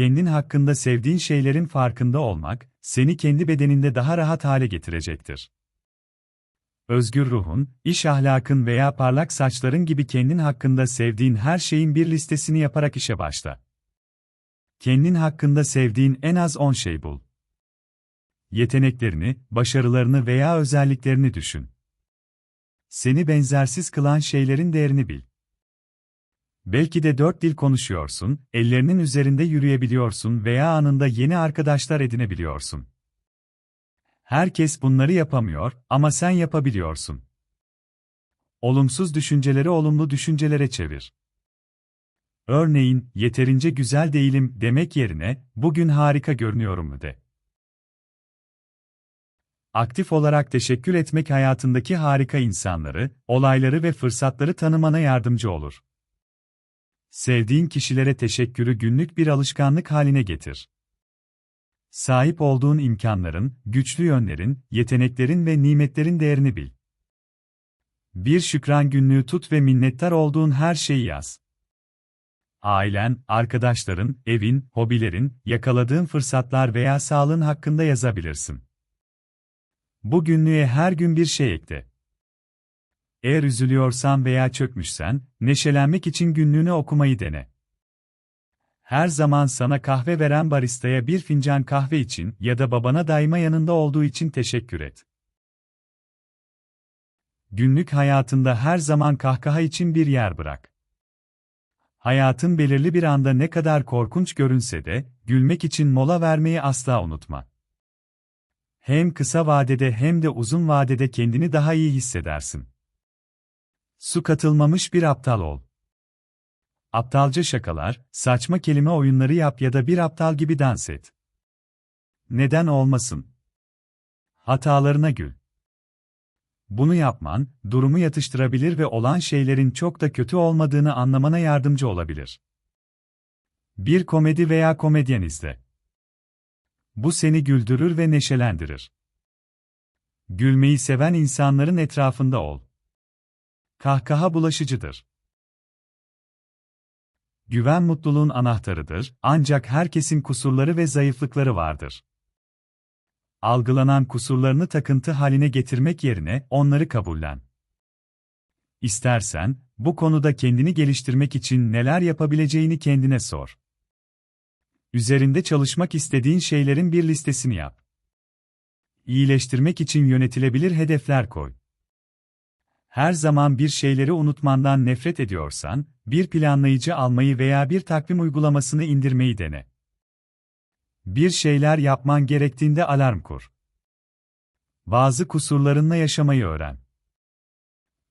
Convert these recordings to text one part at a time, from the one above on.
kendin hakkında sevdiğin şeylerin farkında olmak, seni kendi bedeninde daha rahat hale getirecektir. Özgür ruhun, iş ahlakın veya parlak saçların gibi kendin hakkında sevdiğin her şeyin bir listesini yaparak işe başla. Kendin hakkında sevdiğin en az 10 şey bul. Yeteneklerini, başarılarını veya özelliklerini düşün. Seni benzersiz kılan şeylerin değerini bil. Belki de dört dil konuşuyorsun, ellerinin üzerinde yürüyebiliyorsun veya anında yeni arkadaşlar edinebiliyorsun. Herkes bunları yapamıyor ama sen yapabiliyorsun. Olumsuz düşünceleri olumlu düşüncelere çevir. Örneğin, yeterince güzel değilim demek yerine, bugün harika görünüyorum mu de. Aktif olarak teşekkür etmek hayatındaki harika insanları, olayları ve fırsatları tanımana yardımcı olur. Sevdiğin kişilere teşekkürü günlük bir alışkanlık haline getir. Sahip olduğun imkanların, güçlü yönlerin, yeteneklerin ve nimetlerin değerini bil. Bir şükran günlüğü tut ve minnettar olduğun her şeyi yaz. Ailen, arkadaşların, evin, hobilerin, yakaladığın fırsatlar veya sağlığın hakkında yazabilirsin. Bu günlüğe her gün bir şey ekle. Eğer üzülüyorsan veya çökmüşsen, neşelenmek için günlüğünü okumayı dene. Her zaman sana kahve veren baristaya bir fincan kahve için ya da babana daima yanında olduğu için teşekkür et. Günlük hayatında her zaman kahkaha için bir yer bırak. Hayatın belirli bir anda ne kadar korkunç görünse de, gülmek için mola vermeyi asla unutma. Hem kısa vadede hem de uzun vadede kendini daha iyi hissedersin. Su katılmamış bir aptal ol. Aptalca şakalar, saçma kelime oyunları yap ya da bir aptal gibi dans et. Neden olmasın? Hatalarına gül. Bunu yapman, durumu yatıştırabilir ve olan şeylerin çok da kötü olmadığını anlamana yardımcı olabilir. Bir komedi veya komedyen izle. Bu seni güldürür ve neşelendirir. Gülmeyi seven insanların etrafında ol. Kahkaha bulaşıcıdır. Güven mutluluğun anahtarıdır, ancak herkesin kusurları ve zayıflıkları vardır. Algılanan kusurlarını takıntı haline getirmek yerine onları kabullen. İstersen, bu konuda kendini geliştirmek için neler yapabileceğini kendine sor. Üzerinde çalışmak istediğin şeylerin bir listesini yap. İyileştirmek için yönetilebilir hedefler koy. Her zaman bir şeyleri unutmandan nefret ediyorsan, bir planlayıcı almayı veya bir takvim uygulamasını indirmeyi dene. Bir şeyler yapman gerektiğinde alarm kur. Bazı kusurlarınla yaşamayı öğren.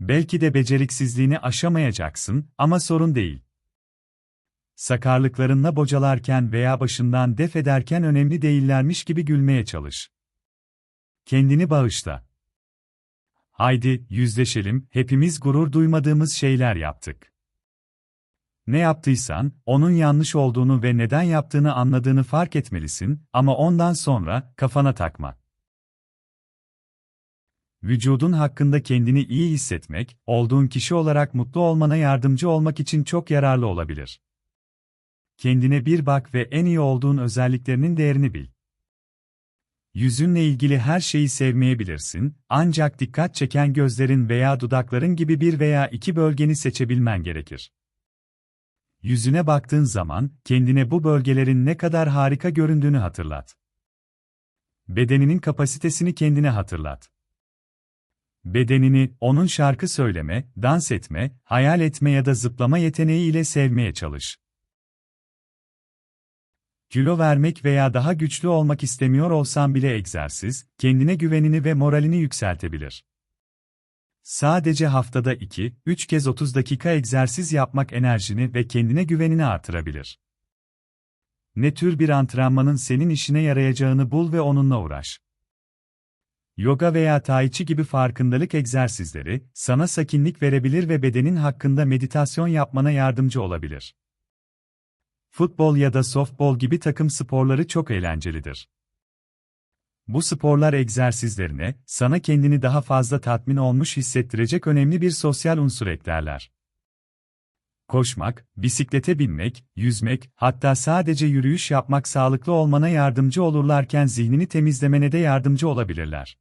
Belki de beceriksizliğini aşamayacaksın ama sorun değil. Sakarlıklarınla bocalarken veya başından def ederken önemli değillermiş gibi gülmeye çalış. Kendini bağışla. Haydi, yüzleşelim, hepimiz gurur duymadığımız şeyler yaptık. Ne yaptıysan, onun yanlış olduğunu ve neden yaptığını anladığını fark etmelisin ama ondan sonra, kafana takma. Vücudun hakkında kendini iyi hissetmek, olduğun kişi olarak mutlu olmana yardımcı olmak için çok yararlı olabilir. Kendine bir bak ve en iyi olduğun özelliklerinin değerini bil. Yüzünle ilgili her şeyi sevmeyebilirsin, ancak dikkat çeken gözlerin veya dudakların gibi bir veya iki bölgeni seçebilmen gerekir. Yüzüne baktığın zaman, kendine bu bölgelerin ne kadar harika göründüğünü hatırlat. Bedeninin kapasitesini kendine hatırlat. Bedenini, onun şarkı söyleme, dans etme, hayal etme ya da zıplama yeteneği ile sevmeye çalış. Kilo vermek veya daha güçlü olmak istemiyor olsan bile egzersiz, kendine güvenini ve moralini yükseltebilir. Sadece haftada 2-3 kez 30 dakika egzersiz yapmak enerjini ve kendine güvenini artırabilir. Ne tür bir antrenmanın senin işine yarayacağını bul ve onunla uğraş. Yoga veya tai chi gibi farkındalık egzersizleri, sana sakinlik verebilir ve bedenin hakkında meditasyon yapmana yardımcı olabilir. Futbol ya da softbol gibi takım sporları çok eğlencelidir. Bu sporlar egzersizlerine, sana kendini daha fazla tatmin olmuş hissettirecek önemli bir sosyal unsur eklerler. Koşmak, bisiklete binmek, yüzmek, hatta sadece yürüyüş yapmak sağlıklı olmana yardımcı olurlarken zihnini temizlemene de yardımcı olabilirler.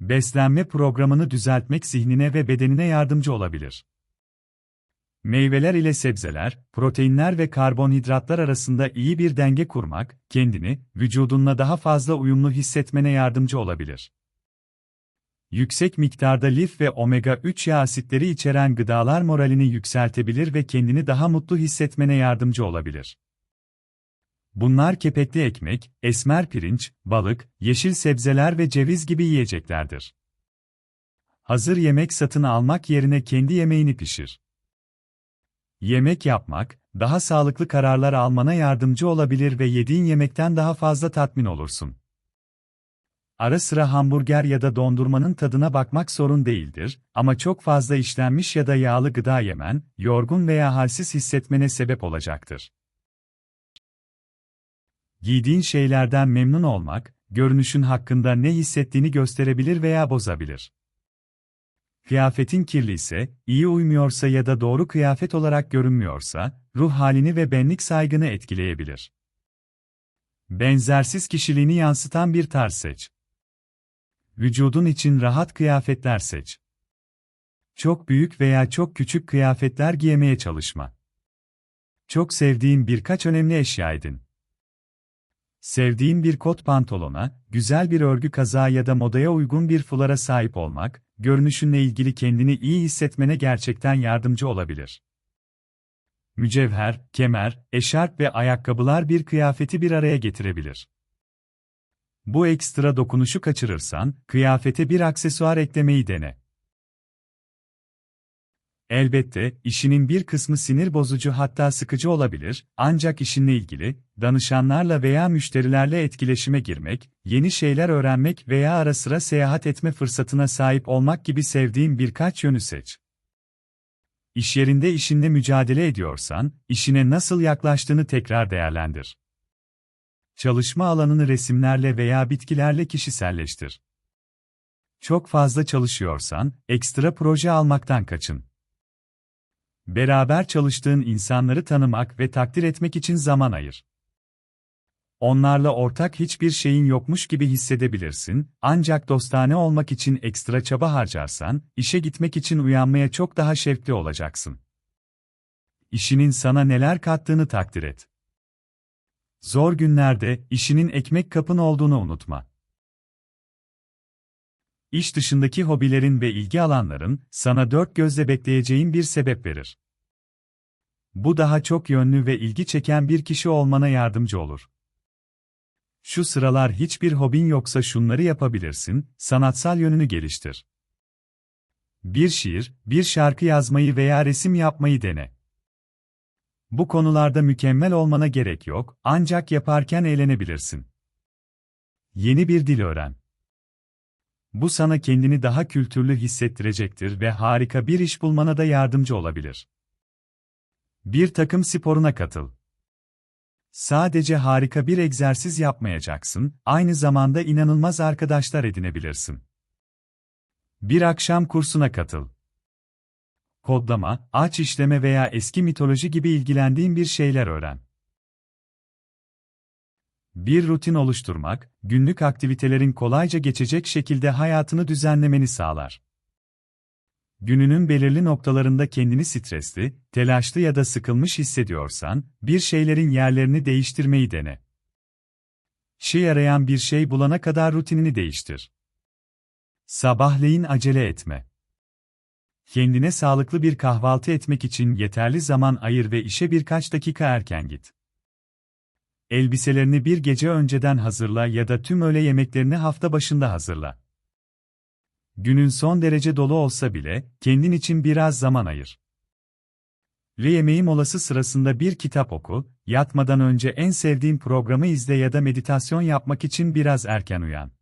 Beslenme programını düzeltmek zihnine ve bedenine yardımcı olabilir. Meyveler ile sebzeler, proteinler ve karbonhidratlar arasında iyi bir denge kurmak, kendini, vücudunla daha fazla uyumlu hissetmene yardımcı olabilir. Yüksek miktarda lif ve omega-3 yağ asitleri içeren gıdalar moralini yükseltebilir ve kendini daha mutlu hissetmene yardımcı olabilir. Bunlar kepekli ekmek, esmer pirinç, balık, yeşil sebzeler ve ceviz gibi yiyeceklerdir. Hazır yemek satın almak yerine kendi yemeğini pişir. Yemek yapmak, daha sağlıklı kararlar almana yardımcı olabilir ve yediğin yemekten daha fazla tatmin olursun. Ara sıra hamburger ya da dondurmanın tadına bakmak sorun değildir ama çok fazla işlenmiş ya da yağlı gıda yemen, yorgun veya halsiz hissetmene sebep olacaktır. Giydiğin şeylerden memnun olmak, görünüşün hakkında ne hissettiğini gösterebilir veya bozabilir. Kıyafetin kirli ise, iyi uymuyorsa ya da doğru kıyafet olarak görünmüyorsa, ruh halini ve benlik saygını etkileyebilir. Benzersiz kişiliğini yansıtan bir tarz seç. Vücudun için rahat kıyafetler seç. Çok büyük veya çok küçük kıyafetler giymeye çalışma. Çok sevdiğin birkaç önemli eşya edin. Sevdiğin bir kot pantolona, güzel bir örgü kazağı ya da modaya uygun bir fulara sahip olmak, görünüşünle ilgili kendini iyi hissetmene gerçekten yardımcı olabilir. Mücevher, kemer, eşarp ve ayakkabılar bir kıyafeti bir araya getirebilir. Bu ekstra dokunuşu kaçırırsan, kıyafete bir aksesuar eklemeyi dene. Elbette, işinin bir kısmı sinir bozucu hatta sıkıcı olabilir, ancak işinle ilgili, danışanlarla veya müşterilerle etkileşime girmek, yeni şeyler öğrenmek veya ara sıra seyahat etme fırsatına sahip olmak gibi sevdiğin birkaç yönü seç. İş yerinde işinde mücadele ediyorsan, işine nasıl yaklaştığını tekrar değerlendir. Çalışma alanını resimlerle veya bitkilerle kişiselleştir. Çok fazla çalışıyorsan, ekstra proje almaktan kaçın. Beraber çalıştığın insanları tanımak ve takdir etmek için zaman ayır. Onlarla ortak hiçbir şeyin yokmuş gibi hissedebilirsin, ancak dostane olmak için ekstra çaba harcarsan, işe gitmek için uyanmaya çok daha şevkli olacaksın. İşinin sana neler kattığını takdir et. Zor günlerde işinin ekmek kapın olduğunu unutma. İş dışındaki hobilerin ve ilgi alanların sana dört gözle bekleyeceğin bir sebep verir. Bu daha çok yönlü ve ilgi çeken bir kişi olmana yardımcı olur. Şu sıralar hiçbir hobin yoksa şunları yapabilirsin, sanatsal yönünü geliştir. Bir şiir, bir şarkı yazmayı veya resim yapmayı dene. Bu konularda mükemmel olmana gerek yok, ancak yaparken eğlenebilirsin. Yeni bir dil öğren. Bu sana kendini daha kültürlü hissettirecektir ve harika bir iş bulmana da yardımcı olabilir. Bir takım sporuna katıl. Sadece harika bir egzersiz yapmayacaksın, aynı zamanda inanılmaz arkadaşlar edinebilirsin. Bir akşam kursuna katıl. Kodlama, ağaç işleme veya eski mitoloji gibi ilgilendiğin bir şeyler öğren. Bir rutin oluşturmak, günlük aktivitelerin kolayca geçecek şekilde hayatını düzenlemeni sağlar. Gününün belirli noktalarında kendini stresli, telaşlı ya da sıkılmış hissediyorsan, bir şeylerin yerlerini değiştirmeyi dene. Şey yarayan bir şey bulana kadar rutinini değiştir. Sabahleyin acele etme. Kendine sağlıklı bir kahvaltı etmek için yeterli zaman ayır ve işe birkaç dakika erken git. Elbiselerini bir gece önceden hazırla ya da tüm öğle yemeklerini hafta başında hazırla. Günün son derece dolu olsa bile, kendin için biraz zaman ayır. Ve yemeği molası sırasında bir kitap oku, yatmadan önce en sevdiğin programı izle ya da meditasyon yapmak için biraz erken uyan.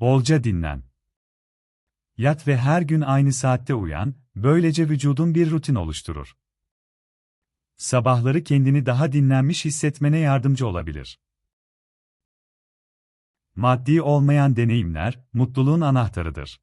Bolca dinlen. Yat ve her gün aynı saatte uyan, böylece vücudun bir rutin oluşturur. Sabahları kendini daha dinlenmiş hissetmene yardımcı olabilir. Maddi olmayan deneyimler, mutluluğun anahtarıdır.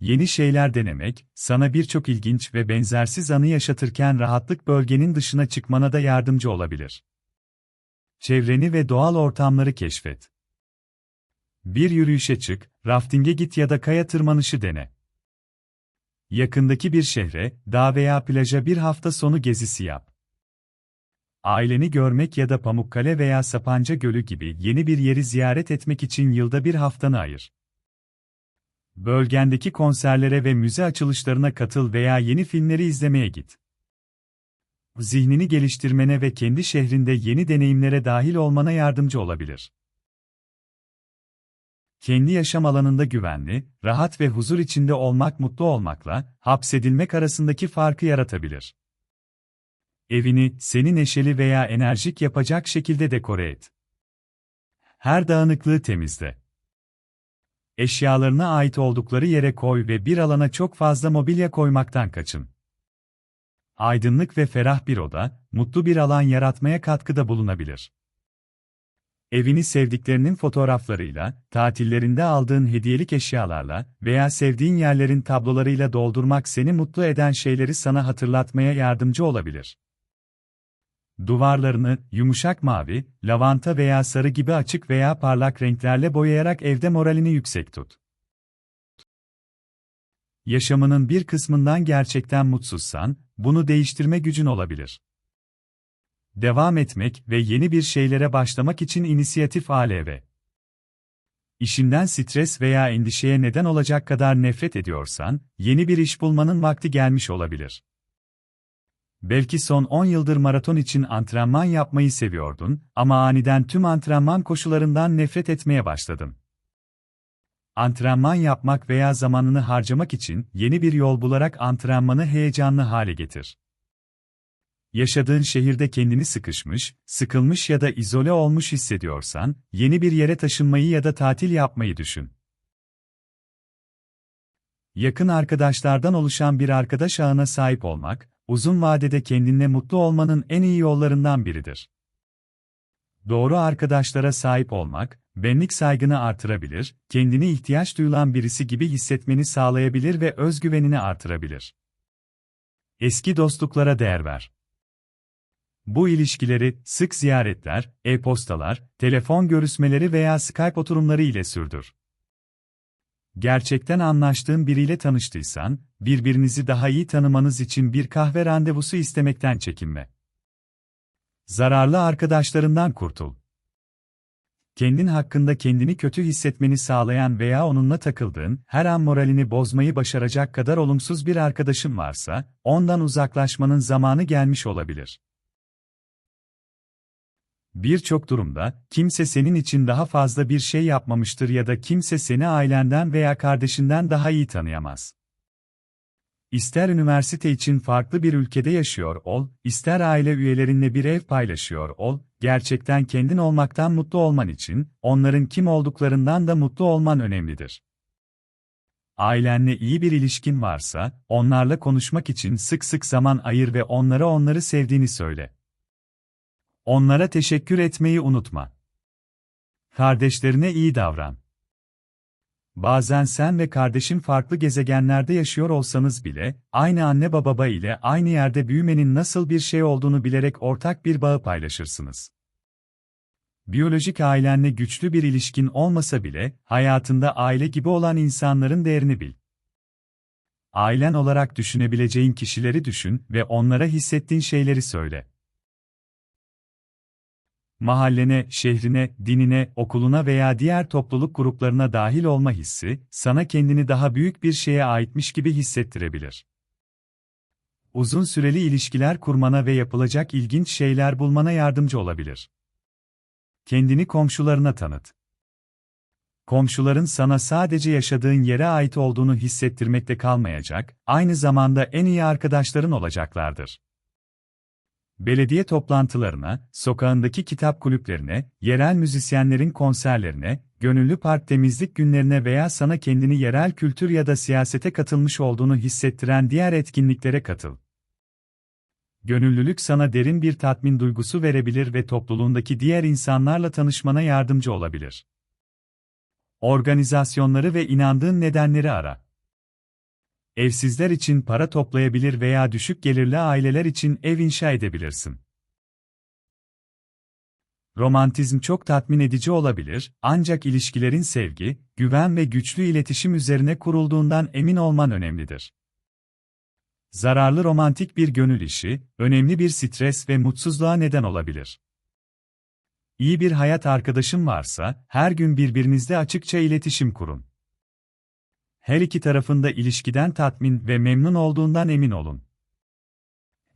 Yeni şeyler denemek, sana birçok ilginç ve benzersiz anı yaşatırken rahatlık bölgenin dışına çıkmana da yardımcı olabilir. Çevreni ve doğal ortamları keşfet. Bir yürüyüşe çık, raftinge git ya da kaya tırmanışı dene. Yakındaki bir şehre, dağ veya plaja bir hafta sonu gezisi yap. Aileni görmek ya da Pamukkale veya Sapanca Gölü gibi yeni bir yeri ziyaret etmek için yılda bir haftanı ayır. Bölgendeki konserlere ve müze açılışlarına katıl veya yeni filmleri izlemeye git. Zihnini geliştirmene ve kendi şehrinde yeni deneyimlere dahil olmana yardımcı olabilir. Kendi yaşam alanında güvenli, rahat ve huzur içinde olmak mutlu olmakla, hapsedilmek arasındaki farkı yaratabilir. Evini, seni neşeli veya enerjik yapacak şekilde dekore et. Her dağınıklığı temizle. Eşyalarına ait oldukları yere koy ve bir alana çok fazla mobilya koymaktan kaçın. Aydınlık ve ferah bir oda, mutlu bir alan yaratmaya katkıda bulunabilir. Evini sevdiklerinin fotoğraflarıyla, tatillerinde aldığın hediyelik eşyalarla veya sevdiğin yerlerin tablolarıyla doldurmak seni mutlu eden şeyleri sana hatırlatmaya yardımcı olabilir. Duvarlarını yumuşak mavi, lavanta veya sarı gibi açık veya parlak renklerle boyayarak evde moralini yüksek tut. Yaşamının bir kısmından gerçekten mutsuzsan, bunu değiştirme gücün olabilir. Devam etmek ve yeni bir şeylere başlamak için inisiyatif ALV. İşinden stres veya endişeye neden olacak kadar nefret ediyorsan, yeni bir iş bulmanın vakti gelmiş olabilir. Belki son 10 yıldır maraton için antrenman yapmayı seviyordun ama aniden tüm antrenman koşularından nefret etmeye başladın. Antrenman yapmak veya zamanını harcamak için yeni bir yol bularak antrenmanı heyecanlı hale getir. Yaşadığın şehirde kendini sıkışmış, sıkılmış ya da izole olmuş hissediyorsan, yeni bir yere taşınmayı ya da tatil yapmayı düşün. Yakın arkadaşlardan oluşan bir arkadaş ağına sahip olmak, uzun vadede kendinle mutlu olmanın en iyi yollarından biridir. Doğru arkadaşlara sahip olmak, benlik saygını artırabilir, kendini ihtiyaç duyulan birisi gibi hissetmeni sağlayabilir ve özgüvenini artırabilir. Eski dostluklara değer ver. Bu ilişkileri sık ziyaretler, e-postalar, telefon görüşmeleri veya Skype oturumları ile sürdür. Gerçekten anlaştığın biriyle tanıştıysan, birbirinizi daha iyi tanımanız için bir kahve randevusu istemekten çekinme. Zararlı arkadaşlarından kurtul. Kendin hakkında kendini kötü hissetmeni sağlayan veya onunla takıldığın, her an moralini bozmayı başaracak kadar olumsuz bir arkadaşın varsa, ondan uzaklaşmanın zamanı gelmiş olabilir. Birçok durumda, kimse senin için daha fazla bir şey yapmamıştır ya da kimse seni ailenden veya kardeşinden daha iyi tanıyamaz. İster üniversite için farklı bir ülkede yaşıyor ol, ister aile üyelerinle bir ev paylaşıyor ol, gerçekten kendin olmaktan mutlu olman için, onların kim olduklarından da mutlu olman önemlidir. Ailenle iyi bir ilişkin varsa, onlarla konuşmak için sık sık zaman ayır ve onlara onları sevdiğini söyle. Onlara teşekkür etmeyi unutma. Kardeşlerine iyi davran. Bazen sen ve kardeşin farklı gezegenlerde yaşıyor olsanız bile, aynı anne baba ile aynı yerde büyümenin nasıl bir şey olduğunu bilerek ortak bir bağı paylaşırsınız. Biyolojik ailenle güçlü bir ilişkin olmasa bile, hayatında aile gibi olan insanların değerini bil. Ailen olarak düşünebileceğin kişileri düşün ve onlara hissettiğin şeyleri söyle mahallene, şehrine, dinine, okuluna veya diğer topluluk gruplarına dahil olma hissi, sana kendini daha büyük bir şeye aitmiş gibi hissettirebilir. Uzun süreli ilişkiler kurmana ve yapılacak ilginç şeyler bulmana yardımcı olabilir. Kendini komşularına tanıt. Komşuların sana sadece yaşadığın yere ait olduğunu hissettirmekte kalmayacak, aynı zamanda en iyi arkadaşların olacaklardır belediye toplantılarına, sokağındaki kitap kulüplerine, yerel müzisyenlerin konserlerine, gönüllü park temizlik günlerine veya sana kendini yerel kültür ya da siyasete katılmış olduğunu hissettiren diğer etkinliklere katıl. Gönüllülük sana derin bir tatmin duygusu verebilir ve topluluğundaki diğer insanlarla tanışmana yardımcı olabilir. Organizasyonları ve inandığın nedenleri ara. Evsizler için para toplayabilir veya düşük gelirli aileler için ev inşa edebilirsin. Romantizm çok tatmin edici olabilir, ancak ilişkilerin sevgi, güven ve güçlü iletişim üzerine kurulduğundan emin olman önemlidir. Zararlı romantik bir gönül işi, önemli bir stres ve mutsuzluğa neden olabilir. İyi bir hayat arkadaşın varsa, her gün birbirinizle açıkça iletişim kurun. Her iki tarafında ilişkiden tatmin ve memnun olduğundan emin olun.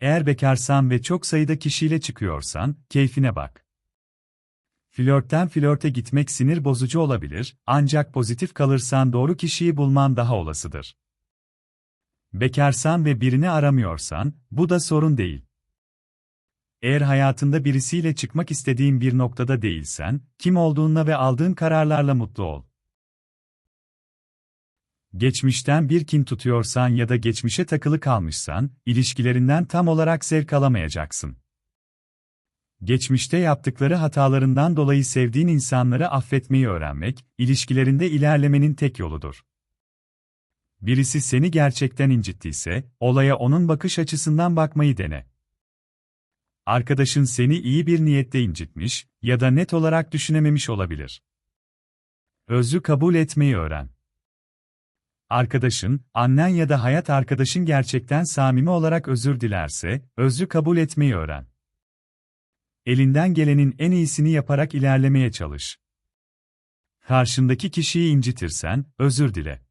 Eğer bekarsan ve çok sayıda kişiyle çıkıyorsan, keyfine bak. Flörtten flörte gitmek sinir bozucu olabilir, ancak pozitif kalırsan doğru kişiyi bulman daha olasıdır. Bekarsan ve birini aramıyorsan, bu da sorun değil. Eğer hayatında birisiyle çıkmak istediğin bir noktada değilsen, kim olduğunla ve aldığın kararlarla mutlu ol. Geçmişten bir kin tutuyorsan ya da geçmişe takılı kalmışsan, ilişkilerinden tam olarak zevk alamayacaksın. Geçmişte yaptıkları hatalarından dolayı sevdiğin insanları affetmeyi öğrenmek, ilişkilerinde ilerlemenin tek yoludur. Birisi seni gerçekten incittiyse, olaya onun bakış açısından bakmayı dene. Arkadaşın seni iyi bir niyette incitmiş ya da net olarak düşünememiş olabilir. Özrü kabul etmeyi öğren. Arkadaşın, annen ya da hayat arkadaşın gerçekten samimi olarak özür dilerse, özrü kabul etmeyi öğren. Elinden gelenin en iyisini yaparak ilerlemeye çalış. Karşındaki kişiyi incitirsen, özür dile.